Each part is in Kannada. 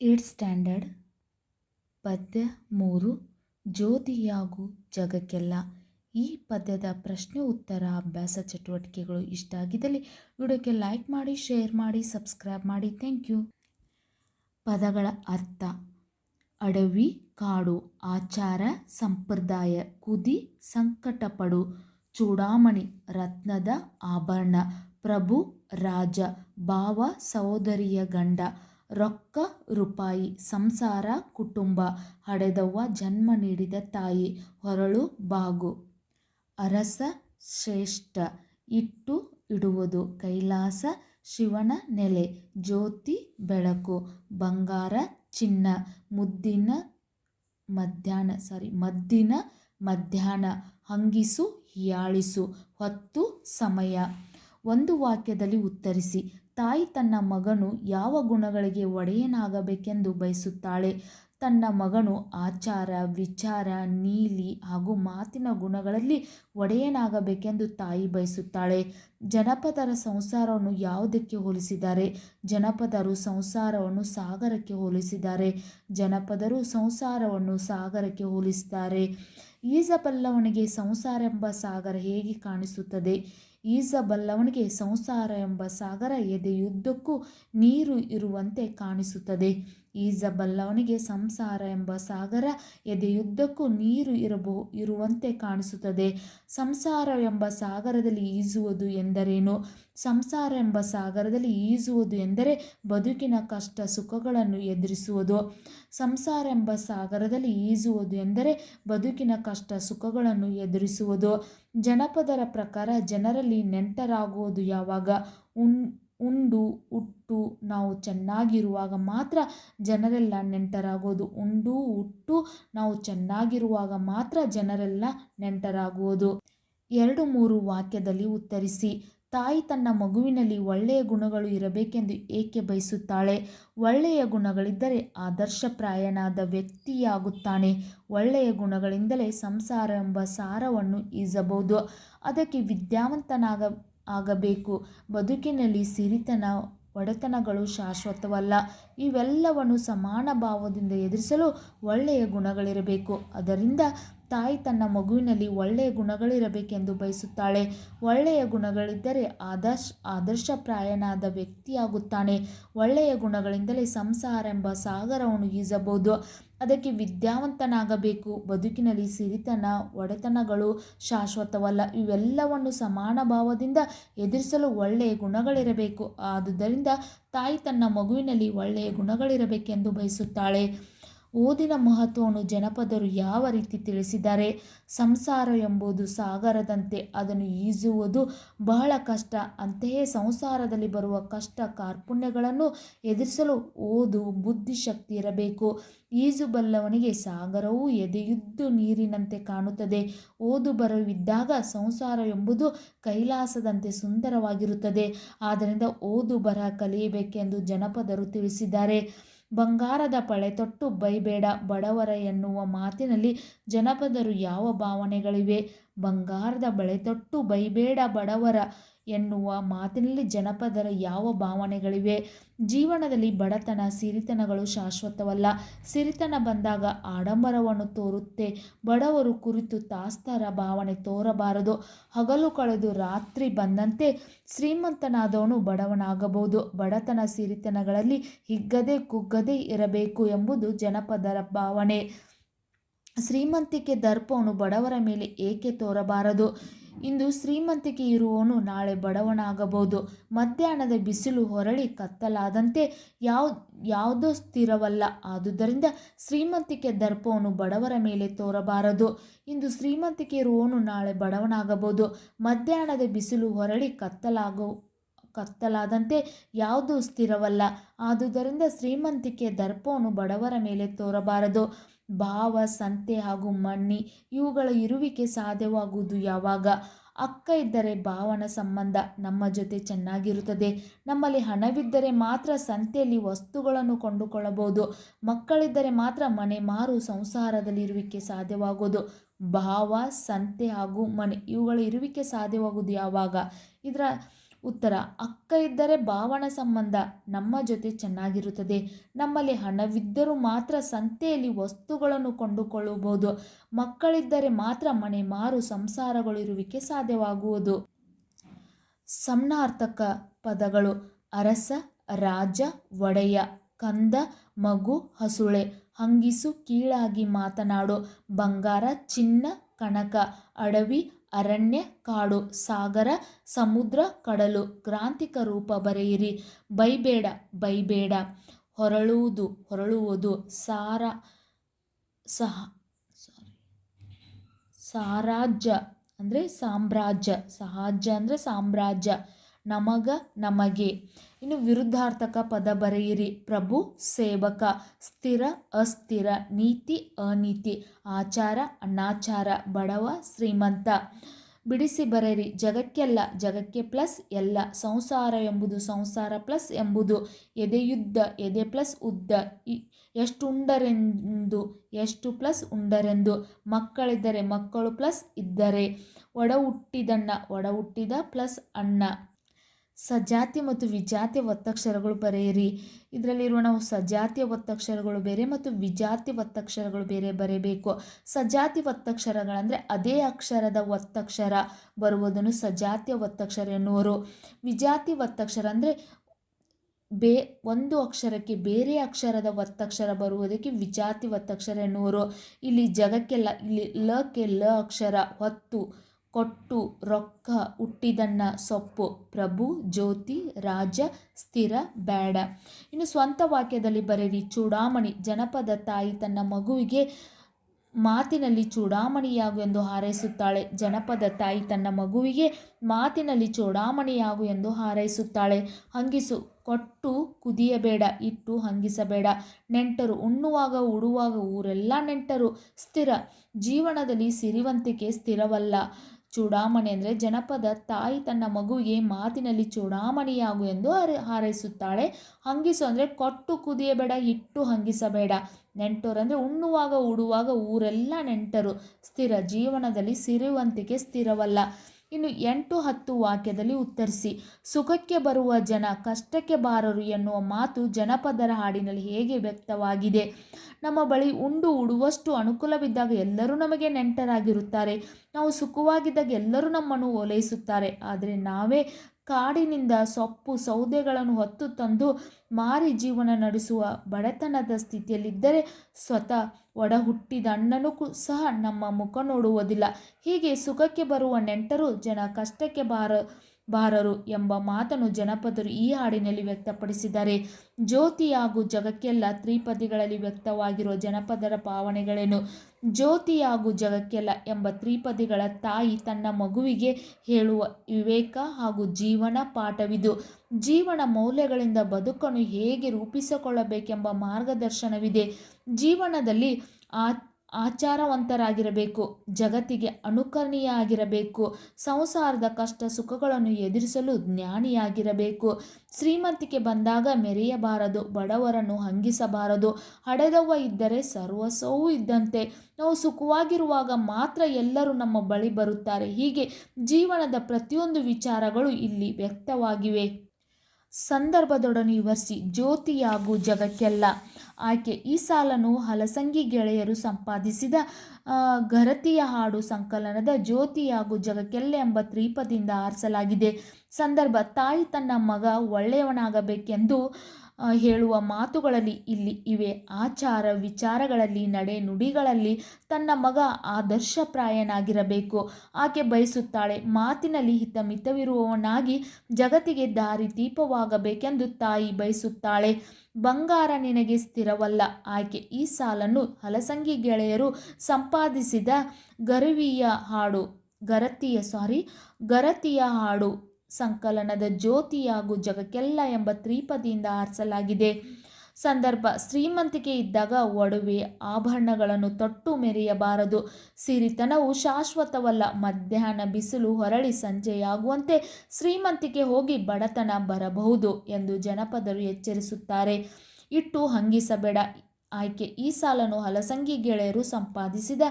ಏಟ್ ಸ್ಟ್ಯಾಂಡರ್ಡ್ ಪದ್ಯ ಮೂರು ಜ್ಯೋತಿಯಾಗು ಜಗಕ್ಕೆಲ್ಲ. ಈ ಪದ್ಯದ ಪ್ರಶ್ನೆ ಉತ್ತರ ಅಭ್ಯಾಸ ಚಟುವಟಿಕೆಗಳು ಇಷ್ಟ ಆಗಿದ್ದಲ್ಲಿ ವಿಡಿಯೋಕ್ಕೆ ಲೈಕ್ ಮಾಡಿ, ಶೇರ್ ಮಾಡಿ, ಸಬ್ಸ್ಕ್ರೈಬ್ ಮಾಡಿ. Thank you. ಪದಗಳ ಅರ್ಥ. ಅಡವಿ, ಕಾಡು, ಆಚಾರ, ಸಂಪ್ರದಾಯ, ಕುದಿ, ಸಂಕಟಪಡು, ಚೂಡಾಮಣಿ, ರತ್ನದ ಆಭರಣ, ಪ್ರಭು, ರಾಜ, ಭಾವ, ಸಹೋದರಿಯ ಗಂಡ ರೊಕ್ಕ, ರೂಪಾಯಿ, ಸಂಸಾರ, ಕುಟುಂಬ, ಹಡೆದವ್ವ ಜನ್ಮ ನೀಡಿದ ತಾಯಿ, ಹೊರಳು ಬಾಗು. ಅರಸ ಶ್ರೇಷ್ಠ, ಇಟ್ಟು ಇಡುವುದು ಕೈಲಾಸ ಶಿವನ ನೆಲೆ, ಜ್ಯೋತಿ ಬೆಳಕು, ಬಂಗಾರ ಚಿನ್ನ, ಮುದ್ದಿನ ಮಧ್ಯಾಹ್ನ ಸಾರಿ ಮದ್ದಿನ ಮಧ್ಯಾಹ್ನ, ಹಂಗಿಸು, ಹಿಯಾಳಿಸು, ಹೊತ್ತು, ಸಮಯ. ಒಂದು ವಾಕ್ಯದಲ್ಲಿ ಉತ್ತರಿಸಿ ತಾಯಿ ತನ್ನ ಮಗನು ಯಾವ ಗುಣಗಳಿಗೆ ಒಡೆಯನಾಗಬೇಕೆಂದು ಬಯಸುತ್ತಾಳೆ? ತನ್ನ ಮಗನು ಆಚಾರ, ವಿಚಾರ, ನೀಲಿ ಹಾಗೂ ಮಾತಿನ ಗುಣಗಳಲ್ಲಿ ಒಡೆಯನಾಗಬೇಕೆಂದು ತಾಯಿ ಬಯಸುತ್ತಾಳೆ. ಜನಪದರ ಸಂಸಾರವನ್ನು ಯಾವುದಕ್ಕೆ ಹೋಲಿಸಿದ್ದಾರೆ ಜನಪದರು ಸಂಸಾರವನ್ನು ಸಾಗರಕ್ಕೆ ಹೋಲಿಸಿದ್ದಾರೆ ಜನಪದರು ಸಂಸಾರವನ್ನು ಸಾಗರಕ್ಕೆ ಹೋಲಿಸಿದ್ದಾರೆ ಈಜಬಲ್ಲವನಿಗೆ ಸಂಸಾರ ಎಂಬ ಸಾಗರ ಹೇಗೆ ಕಾಣಿಸುತ್ತದೆ? ಈಜಬಲ್ಲವನಿಗೆ ಸಂಸಾರ ಎಂಬ ಸಾಗರ ಎದೆಯುದ್ದಕ್ಕೂ ನೀರು ಇರುವಂತೆ ಕಾಣಿಸುತ್ತದೆ. ಈಜಬಲ್ಲವನಿಗೆ ಸಂಸಾರ ಎಂಬ ಸಾಗರ ಎದೆಯುದ್ದಕ್ಕೂ ನೀರು ಇರಬಹು ಇರುವಂತೆ ಕಾಣಿಸುತ್ತದೆ. ಸಂಸಾರ ಎಂಬ ಸಾಗರದಲ್ಲಿ ಈಜುವುದು ಎಂದರೇನು? ಸಂಸಾರ ಎಂಬ ಸಾಗರದಲ್ಲಿ ಈಜುವುದು ಎಂದರೆ ಬದುಕಿನ ಕಷ್ಟ ಸುಖಗಳನ್ನು ಎದುರಿಸುವುದು. ಸಂಸಾರ ಎಂಬ ಸಾಗರದಲ್ಲಿ ಈಜುವುದು ಎಂದರೆ ಬದುಕಿನ ಕಷ್ಟ ಸುಖಗಳನ್ನು ಎದುರಿಸುವುದು. ಜನಪದರ ಪ್ರಕಾರ ಜನರಲ್ಲಿ ನೆಂಟರಾಗುವುದು ಯಾವಾಗ? ಉಣ್ ಉಂಡು, ಉಟ್ಟು ನಾವು ಚೆನ್ನಾಗಿರುವಾಗ ಮಾತ್ರ ಜನರೆಲ್ಲ ನೆಂಟರಾಗೋದು. ಉಂಡು, ಉಟ್ಟು ನಾವು ಚೆನ್ನಾಗಿರುವಾಗ ಮಾತ್ರ ಜನರೆಲ್ಲ ನೆಂಟರಾಗುವುದು. ಎರಡು, ಮೂರು ವಾಕ್ಯದಲ್ಲಿ ಉತ್ತರಿಸಿ, ತಾಯಿ ತನ್ನ ಮಗುವಿನಲ್ಲಿ ಒಳ್ಳೆಯ ಗುಣಗಳು ಇರಬೇಕೆಂದು ಏಕೆ ಬಯಸುತ್ತಾಳೆ? ಒಳ್ಳೆಯ ಗುಣಗಳಿದ್ದರೆ ಆದರ್ಶಪ್ರಾಯನಾದ ವ್ಯಕ್ತಿಯಾಗುತ್ತಾನೆ. ಒಳ್ಳೆಯ ಗುಣಗಳಿಂದಲೇ ಸಂಸಾರ ಎಂಬ ಸಾರವನ್ನು ಈಸಬಹುದು ಅದಕ್ಕೆ ವಿದ್ಯಾವಂತನಾಗ ಆಗಬೇಕು. ಬದುಕಿನಲ್ಲಿ ಸಿರಿತನ ಒಡೆತನಗಳು ಶಾಶ್ವತವಲ್ಲ. ಇವೆಲ್ಲವನ್ನು ಸಮಾನ ಭಾವದಿಂದ ಎದುರಿಸಲು ಒಳ್ಳೆಯ ಗುಣಗಳಿರಬೇಕು. ಅದರಿಂದ ತಾಯಿ ತನ್ನ ಮಗುವಿನಲ್ಲಿ ಒಳ್ಳೆಯ ಗುಣಗಳಿರಬೇಕೆಂದು ಬಯಸುತ್ತಾಳೆ. ಒಳ್ಳೆಯ ಗುಣಗಳಿದ್ದರೆ ಆದರ್ಶ, ಆದರ್ಶಪ್ರಾಯನಾದ ವ್ಯಕ್ತಿಯಾಗುತ್ತಾನೆ. ಒಳ್ಳೆಯ ಗುಣಗಳಿಂದಲೇ ಸಂಸಾರ ಎಂಬ ಸಾಗರವನ್ನು ಈಜಬಹುದು. ಅದಕ್ಕೆ ವಿದ್ಯಾವಂತನಾಗಬೇಕು. ಬದುಕಿನಲ್ಲಿ ಸಿರಿತನ, ಒಡೆತನಗಳು, ಶಾಶ್ವತವಲ್ಲ, ಇವೆಲ್ಲವನ್ನು ಸಮಾನ ಭಾವದಿಂದ ಎದುರಿಸಲು ಒಳ್ಳೆಯ ಗುಣಗಳಿರಬೇಕು. ಆದುದರಿಂದ ತಾಯಿ ತನ್ನ ಮಗುವಿನಲ್ಲಿ ಒಳ್ಳೆಯ ಗುಣಗಳಿರಬೇಕೆಂದು ಬಯಸುತ್ತಾಳೆ. ಓದಿನ ಮಹತ್ವವನ್ನು ಜನಪದರು ಯಾವ ರೀತಿ ತಿಳಿಸಿದ್ದಾರೆ? ಸಂಸಾರ ಎಂಬುದು ಸಾಗರದಂತೆ ಅದನ್ನು ಈಜುವುದು ಬಹಳ ಕಷ್ಟ. ಅಂತೆಯೇ ಸಂಸಾರದಲ್ಲಿ ಬರುವ ಕಷ್ಟ ಕಾರ್ಪುಣ್ಯಗಳನ್ನು ಎದುರಿಸಲು ಓದು ಬುದ್ಧಿಶಕ್ತಿ ಇರಬೇಕು. ಈಜುಬಲ್ಲವನಿಗೆ ಸಾಗರವು ಎದೆಯುದ್ದು ನೀರಿನಂತೆ ಕಾಣುತ್ತದೆ. ಓದು ಬರವಿದ್ದಾಗ ಸಂಸಾರ ಎಂಬುದು ಕೈಲಾಸದಂತೆ ಸುಂದರವಾಗಿರುತ್ತದೆ. ಆದ್ದರಿಂದ ಓದು ಬರ ಕಲಿಯಬೇಕೆಂದು ಜನಪದರು ತಿಳಿಸಿದ್ದಾರೆ. ಬಂಗಾರದ ಪಳೆ ತೊಟ್ಟು ಬೈಬೇಡ ಬಡವರ ಎನ್ನುವ ಮಾತಿನಲ್ಲಿ ಜನಪದರು ಯಾವ ಭಾವನೆಗಳಿವೆ? ಬಂಗಾರದ ಬಳೆ ತೊಟ್ಟು ಬೈಬೇಡ ಬಡವರ ಎನ್ನುವ ಮಾತಿನಲ್ಲಿ ಜನಪದರ ಯಾವ ಭಾವನೆಗಳಿವೆ? ಜೀವನದಲ್ಲಿ ಬಡತನ, ಸಿರಿತನಗಳು ಶಾಶ್ವತವಲ್ಲ. ಸಿರಿತನ ಬಂದಾಗ ಆಡಂಬರವನ್ನು ತೋರುತ್ತೆ. ಬಡವರು ಕುರಿತು ತಾಸ್ತರ ಭಾವನೆ ತೋರಬಾರದು. ಹಗಲು ಕಳೆದು ರಾತ್ರಿ ಬಂದಂತೆ ಶ್ರೀಮಂತನಾದವನು ಬಡವನಾಗಬಹುದು. ಬಡತನ, ಸಿರಿತನಗಳಲ್ಲಿ ಹಿಗ್ಗದೆ ಕುಗ್ಗದೆ ಇರಬೇಕು ಎಂಬುದು ಜನಪದರ ಭಾವನೆ. ಶ್ರೀಮಂತಿಕೆ ದರ್ಪವನ್ನು ಬಡವರ ಮೇಲೆ ಏಕೆ ತೋರಬಾರದು? ಇಂದು ಶ್ರೀಮಂತಿಕೆ ಇರುವವನು ನಾಳೆ ಬಡವನಾಗಬಹುದು. ಮಧ್ಯಾಹ್ನದ ಬಿಸಿಲು ಹೊರಳಿ ಕತ್ತಲಾದಂತೆ ಯಾವ, ಯಾವುದೋ ಸ್ಥಿರವಲ್ಲ. ಆದುದರಿಂದ ಶ್ರೀಮಂತಿಕೆ ದರ್ಪವನ್ನು ಬಡವರ ಮೇಲೆ ತೋರಬಾರದು. ಇಂದು ಶ್ರೀಮಂತಿಕೆ ಇರುವವನು ನಾಳೆ ಬಡವನಾಗಬಹುದು. ಮಧ್ಯಾಹ್ನದ ಬಿಸಿಲು ಹೊರಳಿ ಕತ್ತಲಾಗು, ಕತ್ತಲಾದಂತೆ ಯಾವುದೂ ಸ್ಥಿರವಲ್ಲ. ಆದುದರಿಂದ ಶ್ರೀಮಂತಿಕೆ ದರ್ಪವನ್ನು ಬಡವರ ಮೇಲೆ ತೋರಬಾರದು. ಭಾವ, ಸಂತೆ ಹಾಗೂ ಮಣ್ಣಿ ಇವುಗಳ ಇರುವಿಕೆ ಸಾಧ್ಯವಾಗುವುದು ಯಾವಾಗ? ಅಕ್ಕ ಇದ್ದರೆ ಭಾವನ ಸಂಬಂಧ ನಮ್ಮ ಜೊತೆ ಚೆನ್ನಾಗಿರುತ್ತದೆ. ನಮ್ಮಲ್ಲಿ ಹಣವಿದ್ದರೆ ಮಾತ್ರ ಸಂತೆಯಲ್ಲಿ ವಸ್ತುಗಳನ್ನು ಕೊಂಡುಕೊಳ್ಳಬಹುದು. ಮಕ್ಕಳಿದ್ದರೆ ಮಾತ್ರ ಮನೆ ಮಾರು ಸಂಸಾರದಲ್ಲಿ ಇರುವಿಕೆ ಸಾಧ್ಯವಾಗೋದು ಭಾವ, ಸಂತೆ ಹಾಗೂ ಮನೆ ಇವುಗಳ ಇರುವಿಕೆ ಸಾಧ್ಯವಾಗುವುದು ಯಾವಾಗ? ಇದರ ಉತ್ತರ, ಅಕ್ಕ ಇದ್ದರೆ ಭಾವನ ಸಂಬಂಧ ನಮ್ಮ ಜೊತೆ ಚೆನ್ನಾಗಿರುತ್ತದೆ. ನಮ್ಮಲ್ಲಿ ಹಣವಿದ್ದರೂ ಮಾತ್ರ ಸಂತೆಯಲ್ಲಿ ವಸ್ತುಗಳನ್ನು ಕೊಂಡುಕೊಳ್ಳಬಹುದು ಮಕ್ಕಳಿದ್ದರೆ ಮಾತ್ರ ಮನೆ ಮಾರು ಸಂಸಾರಗಳಿರುವಿಕೆ ಸಾಧ್ಯವಾಗುವುದು. ಸಂನಾರ್ಥಕ ಪದಗಳು, ಅರಸ, ರಾಜ, ಒಡೆಯ, ಕಂದ, ಮಗು, ಹಸುಳೆ, ಹಂಗಿಸು, ಕೀಳಾಗಿ ಮಾತನಾಡು, ಬಂಗಾರ, ಚಿನ್ನ ಕಣಕ ಅಡವಿ ಅರಣ್ಯ, ಕಾಡು, ಸಾಗರ, ಸಮುದ್ರ, ಕಡಲು, ಗ್ರಾಂಥಿಕ ರೂಪ ಬರೆಯಿರಿ. ಬೈಬೇಡ ಬೈಬೇಡ. ಹೊರಳುವುದು ಹೊರಳುವುದು ಸಾರ, ಸಹ ಸಾರಿ ಸಾರಾಜ್ಯ ಅಂದರೆ ಸಾಮ್ರಾಜ್ಯ. ಸಹಾಜ್ಯ ಅಂದರೆ ಸಾಮ್ರಾಜ್ಯ. ನಮಗ ನಮಗೆ. ಇನ್ನು ವಿರುದ್ಧಾರ್ಥಕ ಪದ ಬರೆಯಿರಿ. ಪ್ರಭು, ಸೇವಕ, ಸ್ಥಿರ, ಅಸ್ಥಿರ, ನೀತಿ, ಅನೀತಿ, ಆಚಾರ, ಅನಾಚಾರ, ಬಡವ, ಶ್ರೀಮಂತ. ಬಿಡಿಸಿ ಬರೆಯಿರಿ. ಜಗಕ್ಕೆಲ್ಲ, ಜಗಕ್ಕೆ ಪ್ಲಸ್ ಎಲ್ಲ. ಸಂಸಾರ ಎಂಬುದು ಸಂಸಾರ ಪ್ಲಸ್ ಎಂಬುದು. ಎದೆಯುದ್ದ ಎದೆ ಪ್ಲಸ್ ಉದ್ದ. ಎಷ್ಟು ಉಂಡರೆಂದು ಎಷ್ಟು ಪ್ಲಸ್ ಉಂಡರೆಂದು. ಮಕ್ಕಳಿದ್ದರೆ ಮಕ್ಕಳು ಪ್ಲಸ್ ಇದ್ದರೆ. ಒಡ ಹುಟ್ಟಿದಣ್ಣ ಒಡ ಹುಟ್ಟಿದ ಪ್ಲಸ್ ಅಣ್ಣ. ಸಜಾತಿ ಮತ್ತು ವಿಜಾತಿ ಒತ್ತಕ್ಷರಗಳು ಬರೆಯಿರಿ. ಇದರಲ್ಲಿರುವ ನಾವು ಸಜಾತಿಯ ಒತ್ತಕ್ಷರಗಳು ಬೇರೆ ಮತ್ತು ವಿಜಾತಿ ಒತ್ತಕ್ಷರಗಳು ಬೇರೆ ಬರೆಯಬೇಕು. ಸಜಾತಿ ಒತ್ತಕ್ಷರಗಳಂದರೆ ಅದೇ ಅಕ್ಷರದ ಒತ್ತಕ್ಷರ ಬರುವುದನ್ನು ಸಜಾತಿಯ ಒತ್ತಕ್ಷರ ಎನ್ನುವರು. ವಿಜಾತಿ ಒತ್ತಕ್ಷರ ಅಂದರೆ ಬೇ ಒಂದು ಅಕ್ಷರಕ್ಕೆ ಬೇರೆ ಅಕ್ಷರದ ಒತ್ತಕ್ಷರ ಬರುವುದಕ್ಕೆ ವಿಜಾತಿ ಒತ್ತಕ್ಷರ ಎನ್ನುವರು. ಇಲ್ಲಿ ಜಗಕ್ಕೆಲ್ಲ, ಇಲ್ಲಿ ಲಕ್ಕೆ ಲ ಅಕ್ಷರ, ಹೊತ್ತು ಕೊಟ್ಟು ರೊಕ್ಕ ಹುಟ್ಟಿದನ್ನ ಸೊಪ್ಪು. ಪ್ರಭು, ಜ್ಯೋತಿ, ರಾಜ, ಸ್ಥಿರ, ಬೇಡ. ಇನ್ನು ಸ್ವಂತ ವಾಕ್ಯದಲ್ಲಿ ಬರೆಯಿರಿ ಚೂಡಾಮಣಿ, ಜನಪದ ತಾಯಿ ತನ್ನ ಮಗುವಿಗೆ ಮಾತಿನಲ್ಲಿ ಚೂಡಾಮಣಿಯಾಗು ಎಂದು ಹಾರೈಸುತ್ತಾಳೆ. ಜನಪದ ತಾಯಿ ತನ್ನ ಮಗುವಿಗೆ ಮಾತಿನಲ್ಲಿ ಚೂಡಾಮಣಿಯಾಗು ಎಂದು ಹಾರೈಸುತ್ತಾಳೆ. ಹಂಗಿಸು, ಕೊಟ್ಟು ಕುದಿಯಬೇಡ, ಇಟ್ಟು ಹಂಗಿಸಬೇಡ. ನೆಂಟರು ಉಣ್ಣುವಾಗ, ಉಡುವಾಗ, ಊರೆಲ್ಲ ನೆಂಟರು ಸ್ಥಿರ. ಜೀವನದಲ್ಲಿ ಸಿರಿವಂತಿಕೆ ಸ್ಥಿರವಲ್ಲ. ಚೂಡಾಮಣಿ ಅಂದರೆ ಜನಪದ ತಾಯಿ ತನ್ನ ಮಗುವಿಗೆ ಮಾತಿನಲ್ಲಿ ಚೂಡಾಮಣಿಯಾಗು ಎಂದು ಹಾರೈ ಹಾರೈಸುತ್ತಾಳೆ. ಹಂಗಿಸು ಅಂದರೆ ಕೊಟ್ಟು ಕುದಿಯಬೇಡ ಇಟ್ಟು ಹಂಗಿಸಬೇಡ. ನೆಂಟರು ಅಂದರೆ ಉಣ್ಣುವಾಗ, ಉಡುವಾಗ ಊರೆಲ್ಲ ನೆಂಟರು. ಸ್ಥಿರ ಜೀವನದಲ್ಲಿ ಸಿರಿವಂತಿಕೆ ಸ್ಥಿರವಲ್ಲ. ಇನ್ನು ಎಂಟು ಹತ್ತು ವಾಕ್ಯದಲ್ಲಿ ಉತ್ತರಿಸಿ. ಸುಖಕ್ಕೆ ಬರುವ ಜನ, ಕಷ್ಟಕ್ಕೆ ಬಾರರು ಎನ್ನುವ ಮಾತು ಜನಪದರ ಹಾಡಿನಲ್ಲಿ ಹೇಗೆ ವ್ಯಕ್ತವಾಗಿದೆ? ನಮ್ಮ ಬಳಿ ಉಂಡು ಉಡುವಷ್ಟು ಅನುಕೂಲವಿದ್ದಾಗ ಎಲ್ಲರೂ ನಮಗೆ ನೆಂಟರಾಗಿರುತ್ತಾರೆ. ನಾವು ಸುಖವಾಗಿದ್ದಾಗ ಎಲ್ಲರೂ ನಮ್ಮನ್ನು ಓಲೈಸುತ್ತಾರೆ. ಆದರೆ ನಾವೇ ಕಾಡಿನಿಂದ ಸೊಪ್ಪು, ಸೌದೆಗಳನ್ನು ಹೊತ್ತು ತಂದು ಮಾರಿ ಜೀವನ ನಡೆಸುವ ಬಡತನದ ಸ್ಥಿತಿಯಲ್ಲಿದ್ದರೆ ಸ್ವತಃ ಒಡ ಹುಟ್ಟಿದ ಅಣ್ಣನೂ ಸಹ ನಮ್ಮ ಮುಖ ನೋಡುವುದಿಲ್ಲ. ಹೀಗೆ ಸುಖಕ್ಕೆ ಬರುವ ನೆಂಟರು ಜನ ಕಷ್ಟಕ್ಕೆ ಬಾರ ಬಾರರು ಎಂಬ ಮಾತನ್ನು ಜನಪದರು ಈ ಹಾಡಿನಲ್ಲಿ ವ್ಯಕ್ತಪಡಿಸಿದ್ದಾರೆ. ಜ್ಯೋತಿ ಹಾಗೂ ಜಗಕ್ಕೆಲ್ಲ ತ್ರಿಪದಿಗಳಲ್ಲಿ ವ್ಯಕ್ತವಾಗಿರುವ ಜನಪದರ ಭಾವನೆಗಳೇನು? ಜ್ಯೋತಿ ಹಾಗೂ ಜಗಕ್ಕೆಲ್ಲ ಎಂಬ ತ್ರಿಪದಿಗಳ ತಾಯಿ ತನ್ನ ಮಗುವಿಗೆ ಹೇಳುವ ವಿವೇಕ ಹಾಗೂ ಜೀವನ ಪಾಠವಿದು. ಜೀವನ ಮೌಲ್ಯಗಳಿಂದ ಬದುಕನ್ನು ಹೇಗೆ ರೂಪಿಸಿಕೊಳ್ಳಬೇಕೆಂಬ ಮಾರ್ಗದರ್ಶನವಿದೆ. ಜೀವನದಲ್ಲಿ ಆ ಆಚಾರವಂತರಾಗಿರಬೇಕು, ಜಗತ್ತಿಗೆ ಅನುಕರಣೀಯ ಆಗಿರಬೇಕು ಸಂಸಾರದ ಕಷ್ಟ ಸುಖಗಳನ್ನು ಎದುರಿಸಲು ಜ್ಞಾನಿಯಾಗಿರಬೇಕು. ಶ್ರೀಮಂತಿಕೆ ಬಂದಾಗ ಮೆರೆಯಬಾರದು, ಬಡವರನ್ನು ಹಂಗಿಸಬಾರದು, ಹಡೆದವ್ವ ಇದ್ದರೆ ಸರ್ವಸ್ವವೂ ಇದ್ದಂತೆ. ನಾವು ಸುಖವಾಗಿರುವಾಗ ಮಾತ್ರ ಎಲ್ಲರೂ ನಮ್ಮ ಬಳಿ ಬರುತ್ತಾರೆ. ಹೀಗೆ ಜೀವನದ ಪ್ರತಿಯೊಂದು ವಿಚಾರಗಳು ಇಲ್ಲಿ ವ್ಯಕ್ತವಾಗಿವೆ. ಸಂದರ್ಭದೊಡನೆ ವಿವರಿಸಿ, ಜ್ಯೋತಿಯಾಗು ಜಗಕ್ಕೆಲ್ಲ. ಆಕೆ ಈ ಸಾಲನ್ನು ಹಲಸಂಗಿ ಗೆಳೆಯರು ಸಂಪಾದಿಸಿದ ಗರತಿಯ ಹಾಡು ಸಂಕಲನದ ಜ್ಯೋತಿಯಾಗು ಜಗಕ್ಕೆಲ್ಲ ಎಂಬ ತ್ರೀಪದಿಂದ ಆರಿಸಲಾಗಿದೆ. ಸಂದರ್ಭ, ತಾಯಿ ತನ್ನ ಮಗ ಒಳ್ಳೆಯವನಾಗಬೇಕೆಂದು ಹೇಳುವ ಮಾತುಗಳಲ್ಲಿ ಇಲ್ಲಿ ಇವೆ. ಆಚಾರ ವಿಚಾರಗಳಲ್ಲಿ, ನಡೆ ನುಡಿಗಳಲ್ಲಿ ತನ್ನ ಮಗ ಆದರ್ಶಪ್ರಾಯನಾಗಿರಬೇಕು. ಆಕೆ ಬಯಸುತ್ತಾಳೆ, ಮಾತಿನಲ್ಲಿ ಹಿತಮಿತವಿರುವವನಾಗಿ ಜಗತ್ತಿಗೆ ದಾರಿ ದೀಪವಾಗಬೇಕೆಂದು ತಾಯಿ ಬಯಸುತ್ತಾಳೆ. ಬಂಗಾರ ನಿನಗೆ ಸ್ಥಿರವಲ್ಲ. ಆಕೆ ಈ ಸಾಲನ್ನು ಹಲಸಂಗಿ ಗೆಳೆಯರು ಸಂಪಾದಿಸಿದ ಗರವಿಯ ಹಾಡು, ಗರತಿಯ, ಸಾರಿ, ಗರತಿಯ ಹಾಡು. ಸಂಕಲನದ ಜ್ಯೋತಿಯಾಗು ಜಗಕ್ಕೆಲ್ಲ ಎಂಬ ತ್ರಿಪದಿಯಿಂದ ಆರಿಸಲಾಗಿದೆ. ಸಂದರ್ಭ, ಶ್ರೀಮಂತಿಕೆ ಇದ್ದಾಗ ಒಡವೆ ಆಭರಣಗಳನ್ನು ತೊಟ್ಟು ಮೆರೆಯಬಾರದು. ಸಿರಿತನವು ಶಾಶ್ವತವಲ್ಲ. ಮಧ್ಯಾಹ್ನ ಬಿಸಿಲು ಹೊರಳಿ ಸಂಜೆಯಾಗುವಂತೆ ಶ್ರೀಮಂತಿಕೆ ಹೋಗಿ ಬಡತನ ಬರಬಹುದು ಎಂದು ಜನಪದರು ಎಚ್ಚರಿಸುತ್ತಾರೆ. ಇಟ್ಟು ಹಂಗಿಸಬೇಡ. ಆಯ್ಕೆ. ಈ ಸಾಲನ್ನು ಹಲಸಂಗಿ ಗೆಳೆಯರು ಸಂಪಾದಿಸಿದ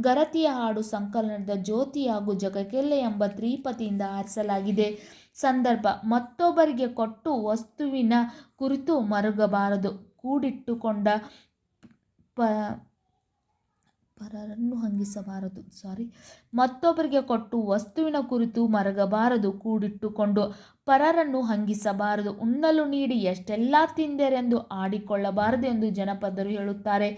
ಗರತಿಯ ಹಾಡು ಸಂಕಲನದ ಜ್ಯೋತಿ ಹಾಗೂ ಜಗಕೆಲ್ಲೆ ಎಂಬ ತ್ರಿಪತಿಯಿಂದ ಆರಿಸಲಾಗಿದೆ. ಸಂದರ್ಭ, ಮತ್ತೊಬ್ಬರಿಗೆ ಕೊಟ್ಟು ವಸ್ತುವಿನ ಕುರಿತು ಮರುಗಬಾರದು. ಕೂಡಿಟ್ಟುಕೊಂಡ ಪ ಪರರನ್ನು ಹಂಗಿಸಬಾರದು. ಸಾರಿ. ಮತ್ತೊಬ್ಬರಿಗೆ ಕೊಟ್ಟು ವಸ್ತುವಿನ ಕುರಿತು ಮರಗಬಾರದು. ಕೂಡಿಟ್ಟುಕೊಂಡು ಪರರನ್ನು ಹಂಗಿಸಬಾರದು. ಉಣ್ಣಲು ನೀಡಿ ಎಷ್ಟೆಲ್ಲ ತಿಂದರೆಂದು ಆಡಿಕೊಳ್ಳಬಾರದು ಎಂದು ಜನಪದರು ಹೇಳುತ್ತಾರೆ.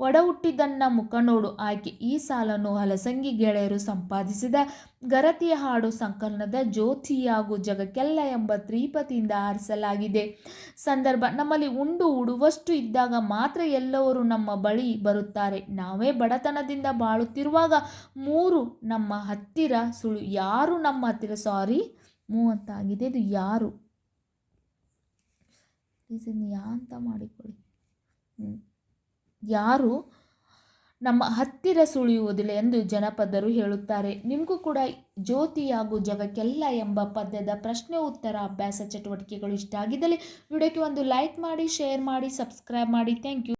ಒಡ ಹುಟ್ಟಿದ್ದನ್ನ ಮುಖ ನೋಡು. ಆಕೆ ಈ ಸಾಲನ್ನು ಹಲಸಂಗಿ ಗೆಳೆಯರು ಸಂಪಾದಿಸಿದ ಗರತಿಯ ಹಾಡು ಸಂಕಲನದ ಜ್ಯೋತಿಯಾಗು ಜಗಕ್ಕೆಲ್ಲ ಎಂಬ ತ್ರಿಪತಿಯಿಂದ ಆರಿಸಲಾಗಿದೆ. ಸಂದರ್ಭ, ನಮ್ಮಲ್ಲಿ ಉಂಡು ಉಡುವಷ್ಟು ಇದ್ದಾಗ ಮಾತ್ರ ಎಲ್ಲವರು ನಮ್ಮ ಬಳಿ ಬರುತ್ತಾರೆ. ನಾವೇ ಬಡತನದಿಂದ ಬಾಳುತ್ತಿರುವಾಗ ಮೂರು ನಮ್ಮ ಹತ್ತಿರ ಸುಳು ಯಾರು ನಮ್ಮ ಹತ್ತಿರ? ಸಾರಿ ಮೂವತ್ತಾಗಿದೆ ಇದು ಯಾರು? ಇದನ್ನು ಯಾ ಅಂತ ಮಾಡಿಕೊಳ್ಳಿ ಹ್ಮ್. ಯಾರು ನಮ್ಮ ಹತ್ತಿರ ಸುಳಿಯುವುದಿಲ್ಲ ಎಂದು ಜನಪದರು ಹೇಳುತ್ತಾರೆ. ನಿಮಗೂ ಕೂಡ ಜ್ಯೋತಿಯಾಗು ಜಗಕ್ಕೆಲ್ಲ ಎಂಬ ಪದ್ಯದ ಪ್ರಶ್ನೆ ಉತ್ತರ ಅಭ್ಯಾಸ ಚಟುವಟಿಕೆಗಳು ಇಷ್ಟ ಆಗಿದ್ದಲ್ಲಿ ವಿಡಿಯೋಕ್ಕೆ ಒಂದು ಲೈಕ್ ಮಾಡಿ ಶೇರ್ ಮಾಡಿ ಸಬ್ಸ್ಕ್ರೈಬ್ ಮಾಡಿ. Thank you